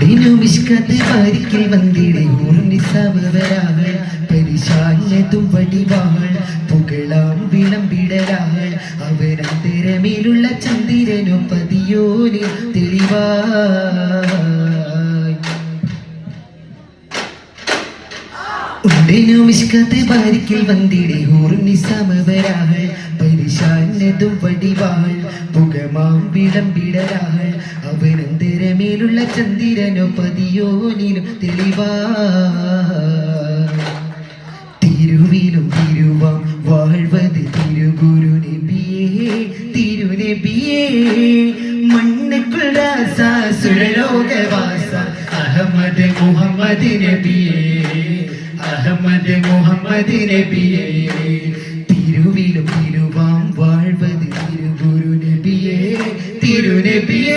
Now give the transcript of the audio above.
ഉണ്ടിനു മിഷ്കത്ത് പാരിക്കൽ പുകളാം വിളമ്പിടലാൾ അവരന്തരമേലുള്ള ചന്ദ്രനു പതിയോന് തെളിവാ മേലുള്ള ചന്ദ്രനോ പതിയോനിനും തെളിവാ. തിരുവിലും തിരുവാം വാഴ്വത് തിരുഗുരു നബിയേ തിരുനബിയേ മണ്ണുക്കുള്ള അഹമ്മദ് മുഹമ്മദ് നബിയേ അഹമ്മദ് മുഹമ്മദ് നബിയേ. തിരുവിലും തിരുവാം വാഴ്വത് തിരുഗുരു നബിയേ തിരുനബിയേ